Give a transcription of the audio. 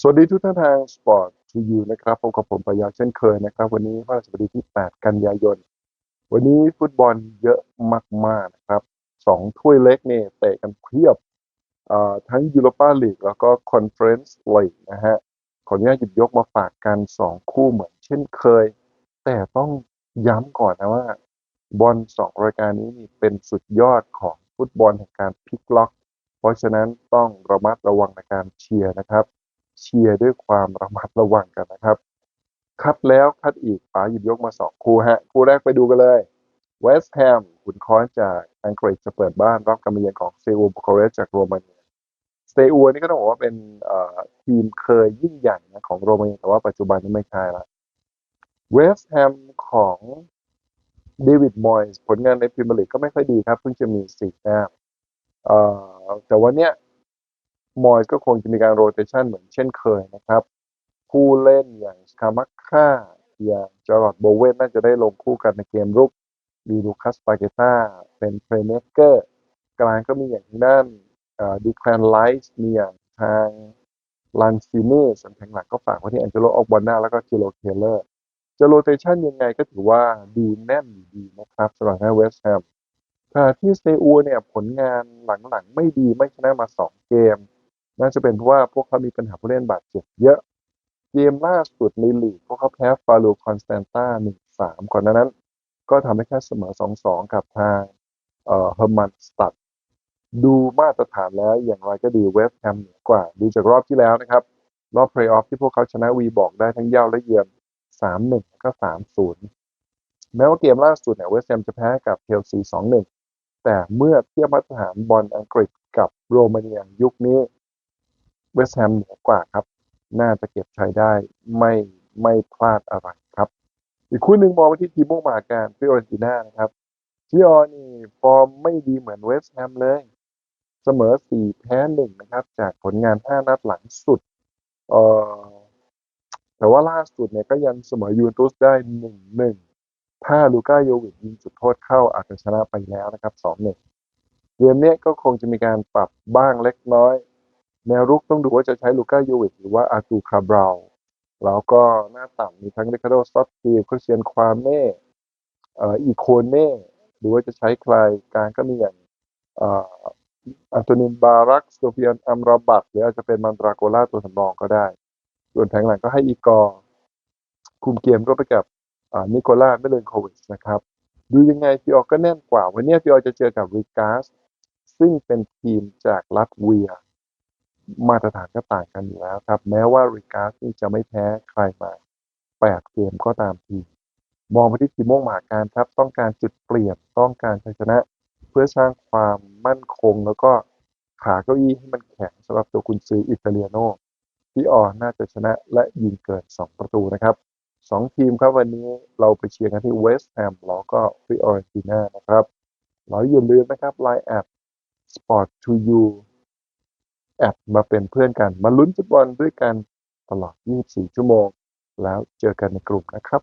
สวัสดีทุกท่านทางสปอร์ตทูยูนะครับพบกับผมปยาเช่นเคยนะครับ วันนี้พฤหัสดีที่ 8 กันยายน วันนี้ฟุตบอลเยอะมากๆนะครับสองถ้วยเล็กเนี่ยเตะกันเพียบทั้งยูโรปาลีกแล้วก็คอนเฟอเรนซ์ลีกนะฮะขออนุญาตหยิบยกมาฝากกัน 2 คู่เหมือนเช่นเคย แต่ต้องย้ำก่อนนะว่าบอลสองรายการนี้นี่เป็นสุดยอดของฟุตบอลแห่งการพลิกล็อก เพราะฉะนั้นต้องระมัดระวังในการเชียร์นะครับ เชียร์ด้วยความระมัดระวังกันนะครับ คัดแล้วคัดอีกป๋าหยิบยกมาสองคู่ฮะ คู่แรกไปดูกันเลยเวสต์แฮมขุนค้อนจากอังกฤษจะเปิดบ้านรับการมาเยือนของเซอูบุคาเรสต์จากโรมาเนียเซอูนี่ก็ต้องบอกว่าเป็นทีมเคยยิ่งใหญ่นะของโรมาเนียแต่ว่าปัจจุบันนี้ไม่ใช่ละเวสต์แฮมของเดวิดมอยส์ผลงานในพรีเมียร์ลีกก็ไม่ค่อยดีครับ เพิ่งจะมีสี่แต้มเออแต่วันเนี้ย มอยส์ก็คงจะมีการโรเตชันเหมือนเช่นเคยนะครับ ผู้เล่นอย่างสคามักค่าอย่างจอร์ดโบเวนน่าจะได้ลงคู่กันในเกมรุกมีลูคัสปาเกต้าเป็นเพลย์เมคเกอร์กลางก็มีอย่างทางด้านดีแคลนไลท์มีอย่างทางลันซินีส่วนแผงหลังก็ฝากไว้ที่แองเจโลออกบอลนาแล้วก็คิโลเคเลอร์จะโรเตชันยังไงก็ถือว่าดูแน่นดีนะครับสำหรับเวสต์แฮมขณะที่เซอูเนี่ยผลงานหลังๆไม่ดีไม่ชนะมา 2 เกม น่าจะเป็นเพราะว่าพวกเขามีปัญหาผู้เล่นบาดเจ็บเยอะ เกมล่าสุดในลีกพวกเขาแพ้ฟาลูคอนสแตนตา1-3ก่อนหน้านั้น ก็ทำให้แค่เสมอ2-2กับทางเอ่อเฮอร์มันสตัดดูมาตรฐานแล้วอย่างไรก็ดีเวสต์แฮมเหนือกว่า ดูจากรอบที่แล้วนะครับ รอบเพลย์ออฟที่พวกเขาชนะวีบอกได้ทั้งเย่าและเยือน3-1แล้วก็3-0แม้ว่าเกมล่าสุดเนี่ยเวสต์แฮมจะแพ้กับเชลซี2-1แต่เมื่อเทียบมาตรฐานบอลอังกฤษกับโรมาเนียยุคนี้ เวสต์แฮมเหนือกว่าครับ น่าจะเก็บชัยได้ไม่ไม่พลาดอะไรครับ อีกคู่หนึ่งมองไปที่ทีมมุ่งหมาการฟิโอเรนติน่านะครับฟิออนี่ฟอร์มไม่ดีเหมือนเวสต์แฮมเลย เสมอ4แพ้1นะครับ จากผลงาน5นัดหลังสุดเอ่อแต่ว่าล่าสุดเนี่ยก็ยังเสมอยูเวนตุสได้1-1ถ้าลูก้าโยวิชยิงจุดโทษเข้าอาจจะชนะไปแล้วนะครับ2-1เกมนี้ก็คงจะมีการปรับบ้างเล็กน้อย แนวรุกต้องดูว่าจะใช้ลูก้าโยวิชหรือว่าอาตูคาบราวแล้วก็หน้าต่ำมีทั้งเรคาโดสตอตตีคริสเตียนควาเม่เอ่ออีโคเน่หรือว่าจะใช้ใครกางก็มีอย่างอันโตนินบารักโซเฟียนอัมราบัตหรืออาจจะเป็นมันดราโกล่าตัวสำรองก็ได้ ส่วนแผงหลังก็ให้อีกอร์คุมเกมร่วมไปกับนิโคล่าเมเลนโควิชนะครับ ดูยังไงฟิออก็แน่นกว่า วันนี้ฟิออจะเจอกับริกาสซึ่งเป็นทีมจากลัตเวีย มาตรฐานก็ต่างกันอยู่แล้วครับ แม้ว่าริกาสนี่จะไม่แพ้ใครมา8เกมก็ตามที มองไปที่ทีมม่วงหมาการครับ ต้องการจุดเปลี่ยนต้องการชัยชนะ เพื่อสร้างความมั่นคง แล้วก็ขาเก้าอี้ให้มันแข็งสำหรับตัวคุณซื้ออิตาเลียโนที่ออน่าจะชนะและยิงเกิน 2 ประตูนะครับสองทีมครับวันนี้เราไปเชียร์กันที่เวสต์แฮมแล้วก็ฟิออเรนติน่านะครับเราอย่าลืมนะครับ Line แอด Sport to You แอดมาเป็นเพื่อนกัน มาลุ้นฟุตบอลด้วยกันตลอด 24 ชั่วโมง แล้วเจอกันในกลุ่มนะครับ